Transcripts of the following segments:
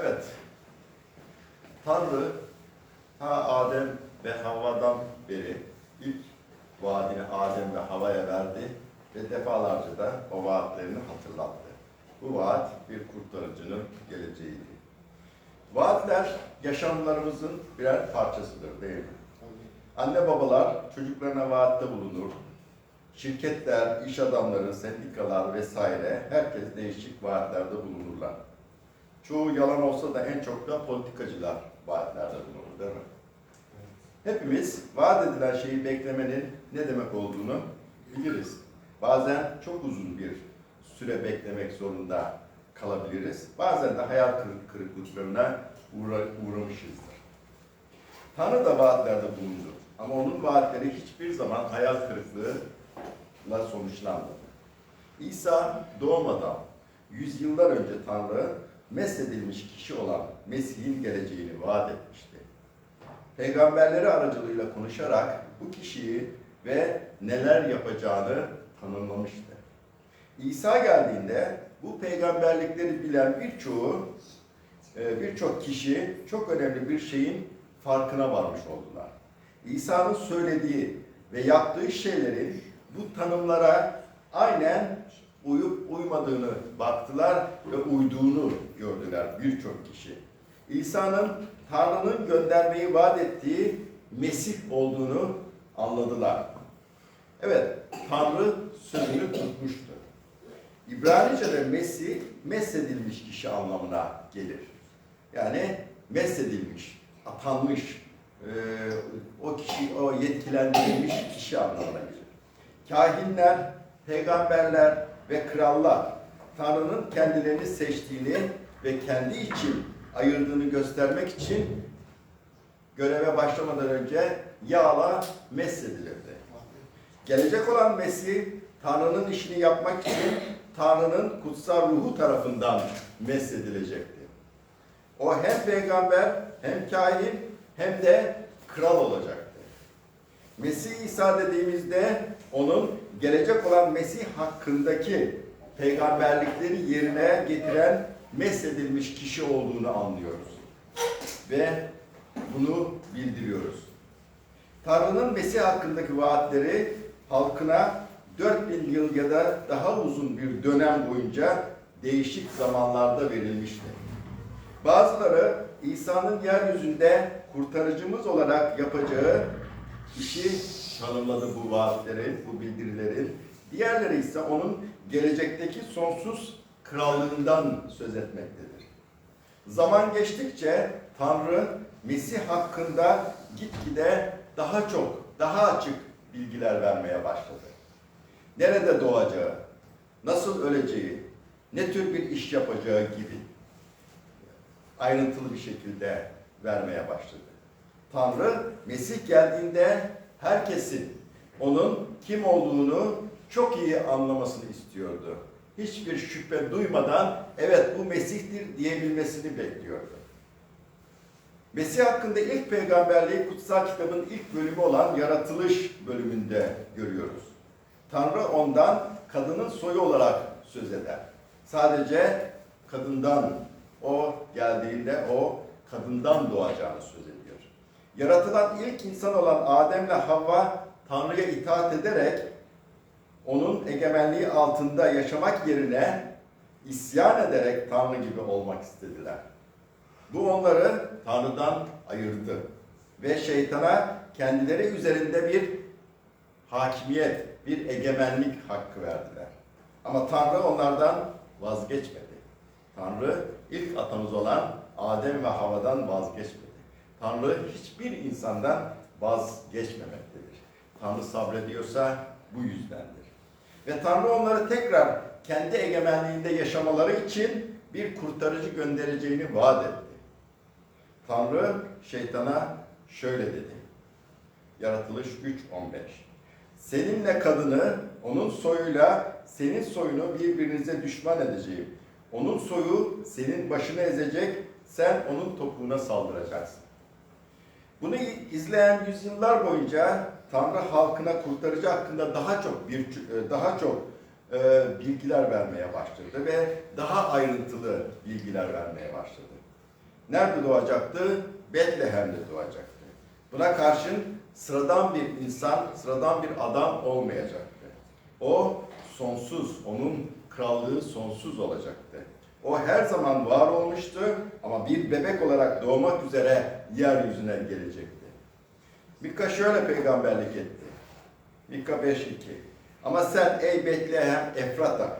Evet. Tanrı ta Adem ve Havva'dan beri ilk vaadini Adem ve Havva'ya verdi ve defalarca da o vaatlerini hatırlattı. Bu vaat bir kurtarıcının geleceğiydi. Vaatler yaşamlarımızın birer parçasıdır değil mi? Anne babalar çocuklarına vaatte bulunur. Şirketler, iş adamları, sendikalar vesaire herkes değişik vaatlerde bulunurlar. Çoğu yalan olsa da en çok da politikacılar vaatlerde bulunur değil mi? Hepimiz vaat edilen şeyi beklemenin ne demek olduğunu biliriz. Bazen çok uzun bir süre beklemek zorunda kalabiliriz. Bazen de hayal kırık- kırıklıklarına uğra uğramışızdır. Tanrı da vaatlerde bulundu. Ama onun vaatleri hiçbir zaman hayal kırıklığıyla sonuçlanmadı. İsa doğmadan yüzyıllar önce Tanrı mesedilmiş kişi olan Mesih'in geleceğini vaat etmişti. Peygamberleri aracılığıyla konuşarak bu kişiyi ve neler yapacağını tanımlamıştı. İsa geldiğinde bu peygamberlikleri bilen birçoğu, e, birçok kişi çok önemli bir şeyin farkına varmış oldular. İsa'nın söylediği ve yaptığı şeylerin bu tanımlara aynen uyup uymadığını baktılar ve uyduğunu gördüler birçok kişi. İsa'nın Tanrı'nın göndermeyi vaat ettiği Mesih olduğunu anladılar. Evet, Tanrı sözünü tutmuştu. İbranice'de Mesih, mesedilmiş kişi anlamına gelir. Yani mesedilmiş, atanmış, e, o kişi, o yetkilendirilmiş kişi anlamına gelir. Kahinler, peygamberler ve krallar Tanrı'nın kendilerini seçtiğini ve kendi için ayırdığını göstermek için göreve başlamadan önce yağla mesedilirdi. Gelecek olan Mesih Tanrı'nın işini yapmak için Tanrı'nın kutsal ruhu tarafından mesledilecekti. O hem peygamber hem kahin hem de kral olacaktı. Mesih İsa dediğimizde onun gelecek olan Mesih hakkındaki peygamberlikleri yerine getiren mesedilmiş kişi olduğunu anlıyoruz. Ve bunu bildiriyoruz. Tanrı'nın Mesih hakkındaki vaatleri halkına 4000 yıl ya da daha uzun bir dönem boyunca değişik zamanlarda verilmişti. Bazıları İsa'nın yeryüzünde kurtarıcımız olarak yapacağı işi tanımladı bu vaatlerin, bu bildirilerin. Diğerleri ise onun gelecekteki sonsuz krallığından söz etmektedir. Zaman geçtikçe Tanrı Mesih hakkında gitgide daha çok, daha açık bilgiler vermeye başladı. Nerede doğacağı, nasıl öleceği, ne tür bir iş yapacağı gibi ayrıntılı bir şekilde vermeye başladı. Tanrı Mesih geldiğinde herkesin onun kim olduğunu çok iyi anlamasını istiyordu. Hiçbir şüphe duymadan evet bu Mesih'tir diyebilmesini bekliyordu. Mesih hakkında ilk peygamberliği kutsal kitabın ilk bölümü olan yaratılış bölümünde görüyoruz. Tanrı ondan kadının soyu olarak söz eder. Sadece kadından o geldiğinde o kadından doğacağını söz ediyor. Yaratılan ilk insan olan Adem'le Havva Tanrı'ya itaat ederek onun egemenliği altında yaşamak yerine isyan ederek Tanrı gibi olmak istediler. Bu onları Tanrı'dan ayırdı ve şeytana kendileri üzerinde bir hakimiyet, bir egemenlik hakkı verdiler. Ama Tanrı onlardan vazgeçmedi. Tanrı ilk atamız olan Adem ve Hava'dan vazgeçmedi. Tanrı hiçbir insandan vazgeçmemektedir. Tanrı sabrediyorsa bu yüzdendir. Ve Tanrı onları tekrar kendi egemenliğinde yaşamaları için bir kurtarıcı göndereceğini vaat etti. Tanrı şeytana şöyle dedi. Yaratılış 3.15 Seninle kadını, onun soyuyla senin soyunu birbirinize düşman edeceğim. Onun soyu senin başını ezecek, sen onun topuğuna saldıracaksın. Bunu izleyen yüzyıllar boyunca Tanrı halkına kurtarıcı hakkında daha çok bir daha çok e, bilgiler vermeye başladı ve daha ayrıntılı bilgiler vermeye başladı. nerede doğacaktı? Betlehem'de doğacaktı. Buna karşın sıradan bir insan, sıradan bir adam olmayacaktı. O sonsuz, onun krallığı sonsuz olacaktı. O her zaman var olmuştu ama bir bebek olarak doğmak üzere yeryüzüne gelecekti. Mika şöyle peygamberlik etti. Mika 5.2 Ama sen ey Betlehem Efrata,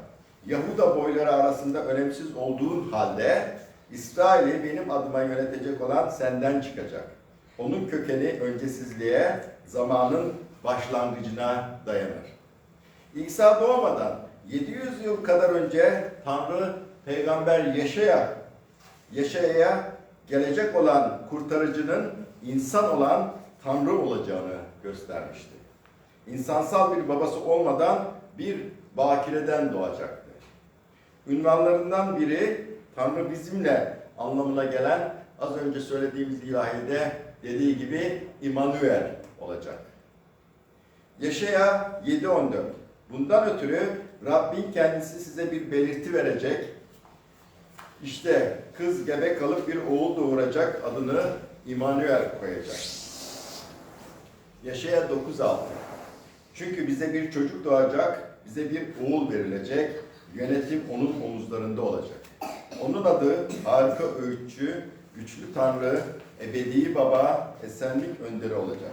Yahuda boyları arasında önemsiz olduğun halde İsrail'i benim adıma yönetecek olan senden çıkacak. Onun kökeni öncesizliğe, zamanın başlangıcına dayanır. İsa doğmadan 700 yıl kadar önce Tanrı peygamber Yaşaya Yaşaya'ya gelecek olan kurtarıcının insan olan Tanrı olacağını göstermişti. İnsansal bir babası olmadan bir bakireden doğacaktı. Ünvanlarından biri Tanrı bizimle anlamına gelen az önce söylediğimiz ilahide dediği gibi İmanuel olacak. Yaşaya 7.14 Bundan ötürü Rabbin kendisi size bir belirti verecek. İşte kız gebe kalıp bir oğul doğuracak adını İmanuel koyacak. Yaşaya 9.6 Çünkü bize bir çocuk doğacak, bize bir oğul verilecek, yönetim onun omuzlarında olacak. Onun adı harika öğütçü, güçlü tanrı, ebedi baba, esenlik önderi olacak.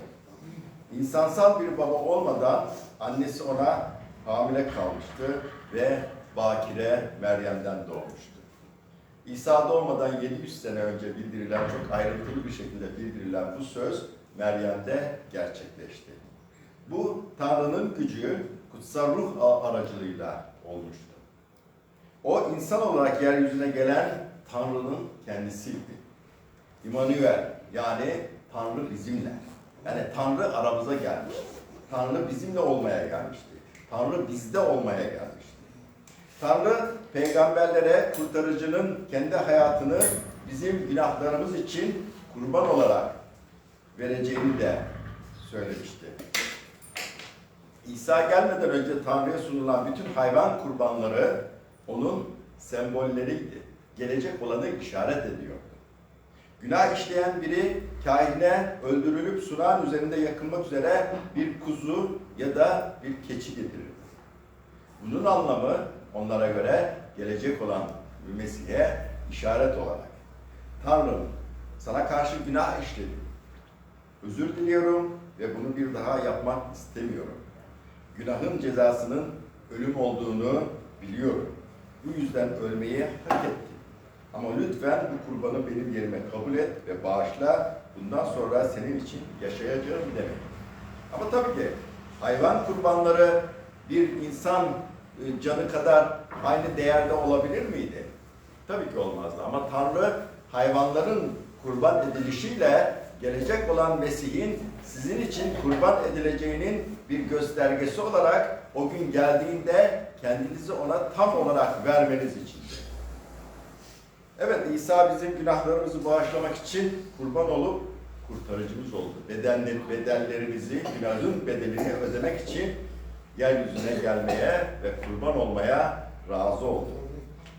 İnsansal bir baba olmadan annesi ona hamile kalmıştı ve Bakire Meryem'den doğmuştu. İsa doğmadan 700 sene önce bildirilen, çok ayrıntılı bir şekilde bildirilen bu söz Meryem'de gerçekleşti. Bu Tanrı'nın gücü kutsal ruh aracılığıyla olmuştu. O insan olarak yeryüzüne gelen Tanrı'nın kendisiydi. İmanuel yani Tanrı bizimle. Yani Tanrı aramıza gelmişti. Tanrı bizimle olmaya gelmişti. Tanrı bizde olmaya gelmişti. Tanrı peygamberlere kurtarıcının kendi hayatını bizim günahlarımız için kurban olarak vereceğini de söylemişti. İsa gelmeden önce Tanrı'ya sunulan bütün hayvan kurbanları onun sembolleriydi. Gelecek olanı işaret ediyordu. Günah işleyen biri kahine öldürülüp sunağın üzerinde yakılmak üzere bir kuzu ya da bir keçi getirir. Bunun anlamı onlara göre gelecek olan Mesih'e işaret olarak. Tanrım sana karşı günah işledim. Özür diliyorum ve bunu bir daha yapmak istemiyorum. Günahın cezasının ölüm olduğunu biliyorum. Bu yüzden ölmeyi hak ettim. Ama lütfen bu kurbanı benim yerime kabul et ve bağışla. Bundan sonra senin için yaşayacağım demek. Ama tabii ki hayvan kurbanları bir insan canı kadar aynı değerde olabilir miydi? Tabii ki olmazdı. Ama Tanrı hayvanların kurban edilişiyle gelecek olan Mesih'in sizin için kurban edileceğinin bir göstergesi olarak o gün geldiğinde kendinizi ona tam olarak vermeniz için. Evet İsa bizim günahlarımızı bağışlamak için kurban olup kurtarıcımız oldu. Bedenler, bedellerimizi, günahın bedelini ödemek için yeryüzüne gelmeye ve kurban olmaya razı oldu.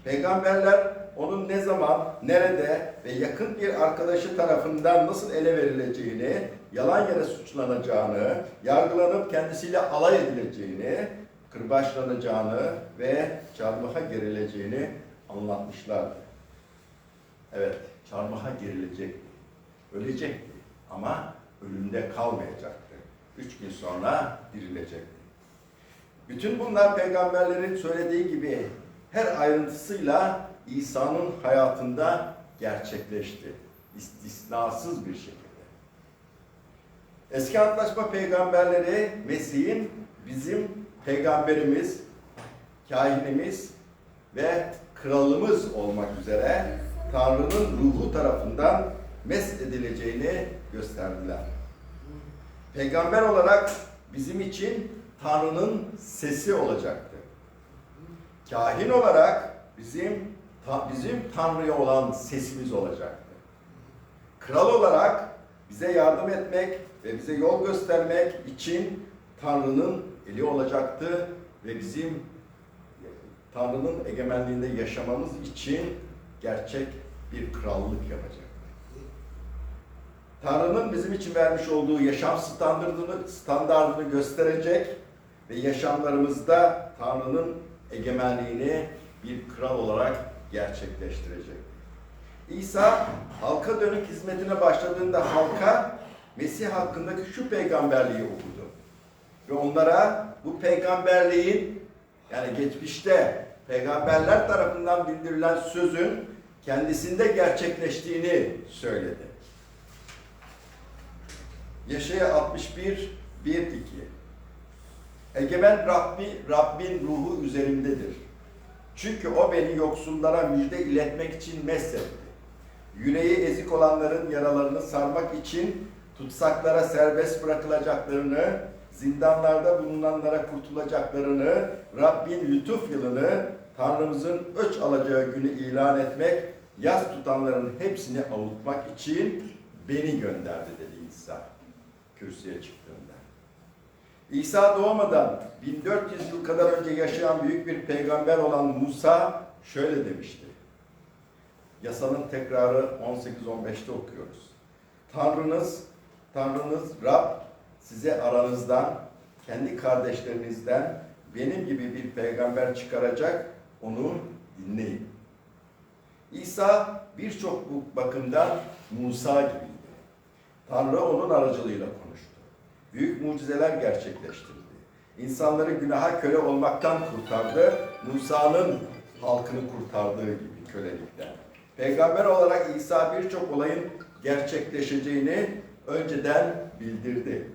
Peygamberler onun ne zaman, nerede ve yakın bir arkadaşı tarafından nasıl ele verileceğini, yalan yere suçlanacağını, yargılanıp kendisiyle alay edileceğini, kırbaçlanacağını ve çarmıha gerileceğini anlatmışlardı. Evet, çarmıha gerilecekti. Ölecekti ama ölümde kalmayacaktı. Üç gün sonra dirilecekti. Bütün bunlar peygamberlerin söylediği gibi her ayrıntısıyla İsa'nın hayatında gerçekleşti. İstisnasız bir şekilde. Eski Antlaşma peygamberleri Mesih'in bizim peygamberimiz, kahinimiz ve kralımız olmak üzere Tanrı'nın ruhu tarafından mes edileceğini gösterdiler. Peygamber olarak bizim için Tanrı'nın sesi olacaktı. Kahin olarak bizim bizim Tanrı'ya olan sesimiz olacaktı. Kral olarak bize yardım etmek ve bize yol göstermek için Tanrı'nın eli olacaktı ve bizim Tanrı'nın egemenliğinde yaşamamız için gerçek bir krallık yapacak. Tanrı'nın bizim için vermiş olduğu yaşam standartını, standartını gösterecek ve yaşamlarımızda Tanrı'nın egemenliğini bir kral olarak gerçekleştirecek. İsa halka dönük hizmetine başladığında halka Mesih hakkındaki şu peygamberliği okudu. Ve onlara bu peygamberliğin yani geçmişte peygamberler tarafından bildirilen sözün kendisinde gerçekleştiğini söyledi. Yaşaya 61 1 2 Egemen Rabbi, Rabbin ruhu üzerimdedir. Çünkü o beni yoksullara müjde iletmek için mesletti. Yüreği ezik olanların yaralarını sarmak için tutsaklara serbest bırakılacaklarını, zindanlarda bulunanlara kurtulacaklarını, Rabbin lütuf yılını, Tanrımızın öç alacağı günü ilan etmek, yaz tutanların hepsini avutmak için beni gönderdi dedi İsa kürsüye çıktığında. İsa doğmadan 1400 yıl kadar önce yaşayan büyük bir peygamber olan Musa şöyle demişti. Yasanın tekrarı 18-15'te okuyoruz. Tanrınız, Tanrınız Rab size aranızdan, kendi kardeşlerinizden benim gibi bir peygamber çıkaracak, onu dinleyin. İsa birçok bakımdan Musa gibiydi. Tanrı onun aracılığıyla konuştu. Büyük mucizeler gerçekleştirdi. İnsanları günaha köle olmaktan kurtardı. Musa'nın halkını kurtardığı gibi kölelikten. Peygamber olarak İsa birçok olayın gerçekleşeceğini önceden bildirdi.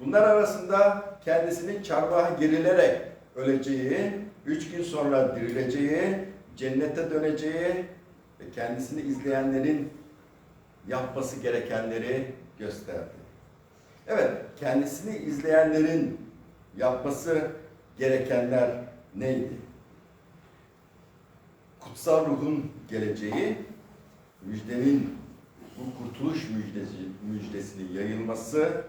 Bunlar arasında kendisinin çarmıha gerilerek öleceği, üç gün sonra dirileceği, cennete döneceği ve kendisini izleyenlerin yapması gerekenleri gösterdi. Evet, kendisini izleyenlerin yapması gerekenler neydi? Kutsal ruhun geleceği, müjdenin bu kurtuluş müjdesi, müjdesinin yayılması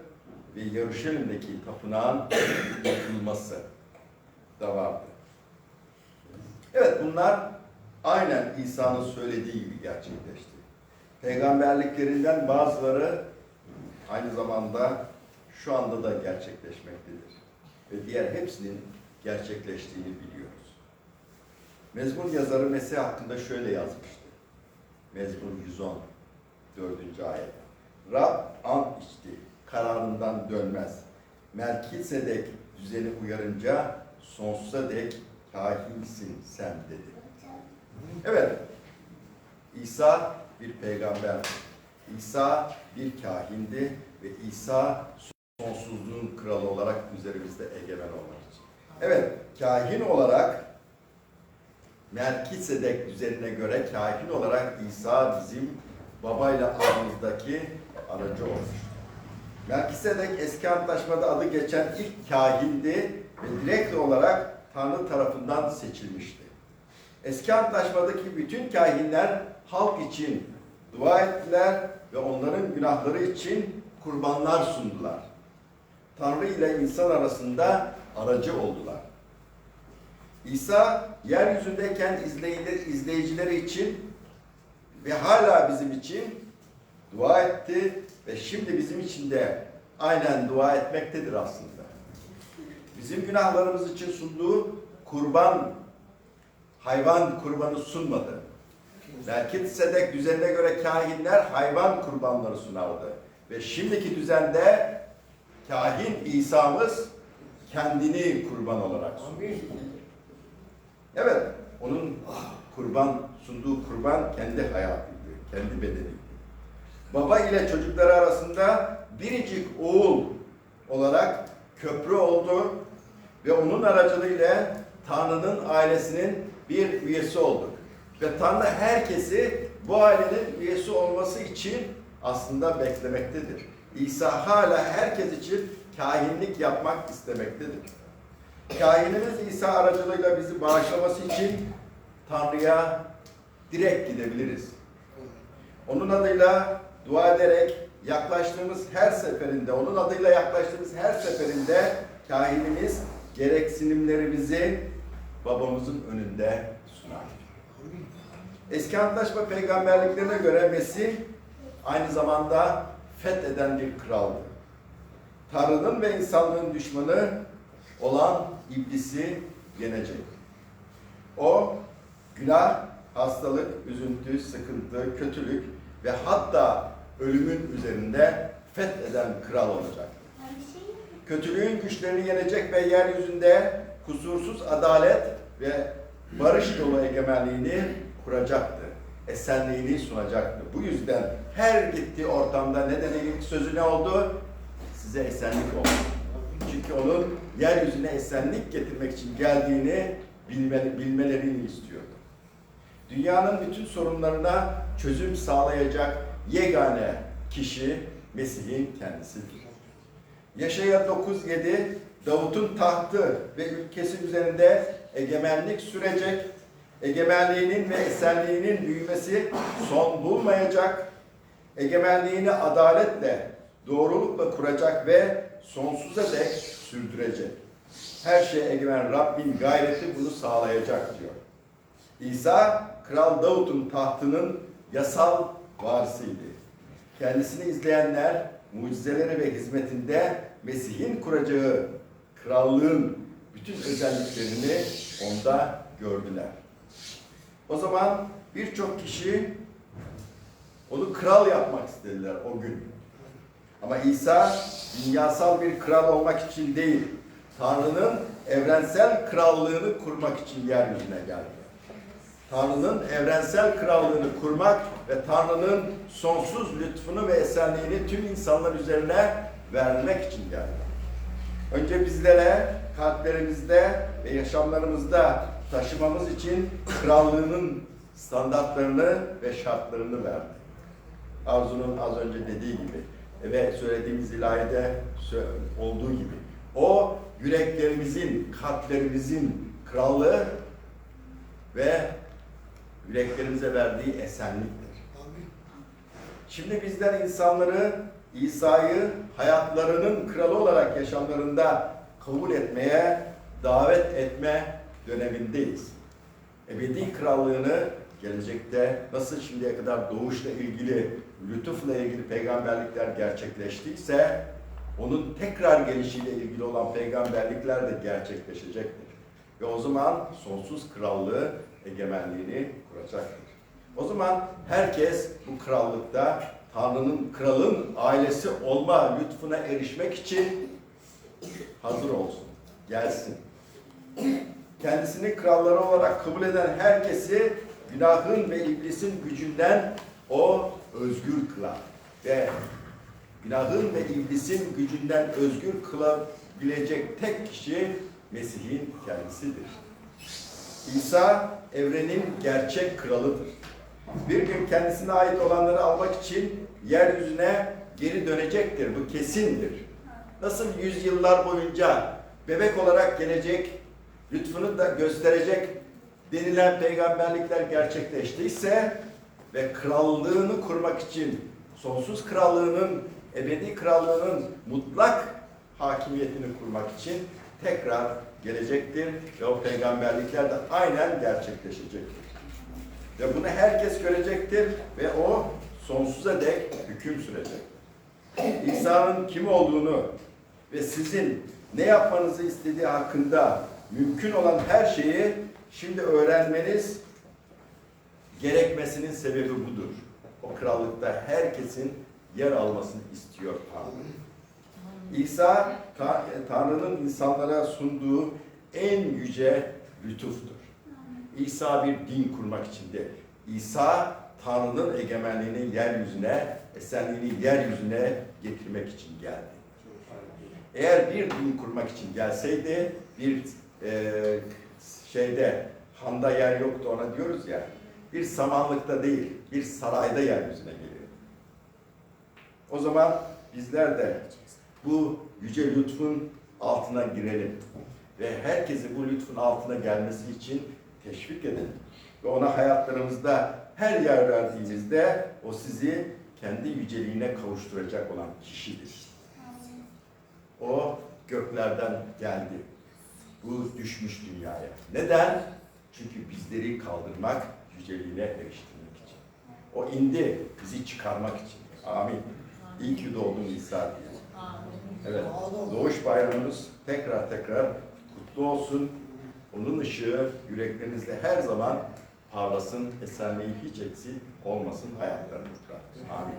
ve Yarışelim'deki tapınağın yapılması da vardı. Evet bunlar aynen İsa'nın söylediği gibi gerçekleşti. Peygamberliklerinden bazıları aynı zamanda şu anda da gerçekleşmektedir. Ve diğer hepsinin gerçekleştiğini biliyoruz. Mezmur yazarı Mesih hakkında şöyle yazmıştı. Mezmur 110, 4. ayet. Rab an içti, kararından dönmez. Melkisedek düzeni uyarınca sonsuza dek kahinsin sen dedi. Evet, İsa bir peygamber. İsa bir kahindi ve İsa sonsuzluğun kralı olarak üzerimizde egemen için. Evet, kahin olarak Melkisedek düzenine göre kahin olarak İsa bizim babayla aramızdaki aracı olmuş. Melkisedek eski antlaşmada adı geçen ilk kahindi ve direkt olarak Tanrı tarafından seçilmişti. Eski antlaşmadaki bütün kahinler halk için dua ettiler ve onların günahları için kurbanlar sundular. Tanrı ile insan arasında aracı oldular. İsa yeryüzündeyken izleyiciler, izleyicileri için ve hala bizim için dua etti ve şimdi bizim için de aynen dua etmektedir aslında. Bizim günahlarımız için sunduğu kurban, hayvan kurbanı sunmadı. Melkit Sedek düzenine göre kahinler hayvan kurbanları sunardı. Ve şimdiki düzende kahin İsa'mız kendini kurban olarak sunuyor. Evet, onun kurban sunduğu kurban kendi hayatıydı, kendi bedeniydi. Baba ile çocukları arasında biricik oğul olarak köprü oldu ve onun aracılığıyla Tanrı'nın ailesinin bir üyesi olduk. Ve Tanrı herkesi bu ailenin üyesi olması için aslında beklemektedir. İsa hala herkes için kahinlik yapmak istemektedir. Kahinimiz İsa aracılığıyla bizi bağışlaması için Tanrı'ya direkt gidebiliriz. Onun adıyla dua ederek yaklaştığımız her seferinde, onun adıyla yaklaştığımız her seferinde kahinimiz gereksinimlerimizi babamızın önünde. Eski Antlaşma peygamberliklerine göre Mesih aynı zamanda fetheden bir kraldı. Tanrı'nın ve insanlığın düşmanı olan iblisi yenecek. O günah, hastalık, üzüntü, sıkıntı, kötülük ve hatta ölümün üzerinde fetheden kral olacak. Kötülüğün güçlerini yenecek ve yeryüzünde kusursuz adalet ve barış dolu egemenliğini kuracaktı. Esenliğini sunacaktı. Bu yüzden her gittiği ortamda ne dedi ilk sözü ne oldu? Size esenlik oldu. Çünkü onun yeryüzüne esenlik getirmek için geldiğini bilme, bilmelerini istiyordu. Dünyanın bütün sorunlarına çözüm sağlayacak yegane kişi Mesih'in kendisidir. Yaşaya 9.7 Davut'un tahtı ve ülkesi üzerinde egemenlik sürecek, egemenliğinin ve esenliğinin büyümesi son bulmayacak, egemenliğini adaletle, doğrulukla kuracak ve sonsuza dek sürdürecek. Her şeye egemen Rabbin gayreti bunu sağlayacak diyor. İsa, Kral Davut'un tahtının yasal varisiydi. Kendisini izleyenler mucizeleri ve hizmetinde Mesih'in kuracağı krallığın bütün özelliklerini onda gördüler. O zaman birçok kişi onu kral yapmak istediler o gün. Ama İsa dünyasal bir kral olmak için değil, Tanrı'nın evrensel krallığını kurmak için yeryüzüne geldi. Tanrı'nın evrensel krallığını kurmak ve Tanrı'nın sonsuz lütfunu ve esenliğini tüm insanlar üzerine vermek için geldi. Önce bizlere kalplerimizde ve yaşamlarımızda taşımamız için krallığının standartlarını ve şartlarını verdi. Arzu'nun az önce dediği gibi ve söylediğimiz ilahide olduğu gibi o yüreklerimizin, kalplerimizin krallığı ve yüreklerimize verdiği esenliktir. Şimdi bizler insanları İsa'yı hayatlarının kralı olarak yaşamlarında kabul etmeye, davet etme dönemindeyiz. Ebedi krallığını gelecekte nasıl şimdiye kadar doğuşla ilgili, lütufla ilgili peygamberlikler gerçekleştiyse, onun tekrar gelişiyle ilgili olan peygamberlikler de gerçekleşecektir. Ve o zaman sonsuz krallığı, egemenliğini kuracaktır. O zaman herkes bu krallıkta Tanrı'nın, kralın ailesi olma lütfuna erişmek için hazır olsun, gelsin. Kendisini kralları olarak kabul eden herkesi günahın ve iblisin gücünden o özgür kılar. Ve günahın ve iblisin gücünden özgür kılabilecek tek kişi Mesih'in kendisidir. İsa evrenin gerçek kralıdır. Bir gün kendisine ait olanları almak için yeryüzüne geri dönecektir. Bu kesindir. Nasıl yüzyıllar boyunca bebek olarak gelecek, lütfunu da gösterecek denilen peygamberlikler gerçekleştiyse ve krallığını kurmak için sonsuz krallığının, ebedi krallığının mutlak hakimiyetini kurmak için tekrar gelecektir ve o peygamberlikler de aynen gerçekleşecektir. Ve bunu herkes görecektir ve o sonsuza dek hüküm sürecek. İsa'nın kim olduğunu ve sizin ne yapmanızı istediği hakkında mümkün olan her şeyi şimdi öğrenmeniz gerekmesinin sebebi budur. O krallıkta herkesin yer almasını istiyor Tanrı. İsa Tanrı'nın insanlara sunduğu en yüce lütuftur. İsa bir din kurmak için. İsa Tanrı'nın egemenliğini yeryüzüne, esenliğini yeryüzüne getirmek için geldi. Eğer bir din kurmak için gelseydi bir e, şeyde handa yer yoktu ona diyoruz ya bir samanlıkta değil bir sarayda yeryüzüne geliyor. O zaman bizler de bu yüce lütfun altına girelim ve herkesi bu lütfun altına gelmesi için teşvik edelim. Ve ona hayatlarımızda her yer verdiğimizde o sizi kendi yüceliğine kavuşturacak olan kişidir. O göklerden geldi. Bu düşmüş dünyaya. Neden? Çünkü bizleri kaldırmak, yüceliğine eriştirmek için. O indi bizi çıkarmak için. Amin. İyi ki doğdun İsa diye. Amin. Evet, doğuş bayramınız tekrar tekrar kutlu olsun. Onun ışığı yüreklerinizde her zaman parlasın, esenliği hiç eksik olmasın hayatlarınızda. Amin.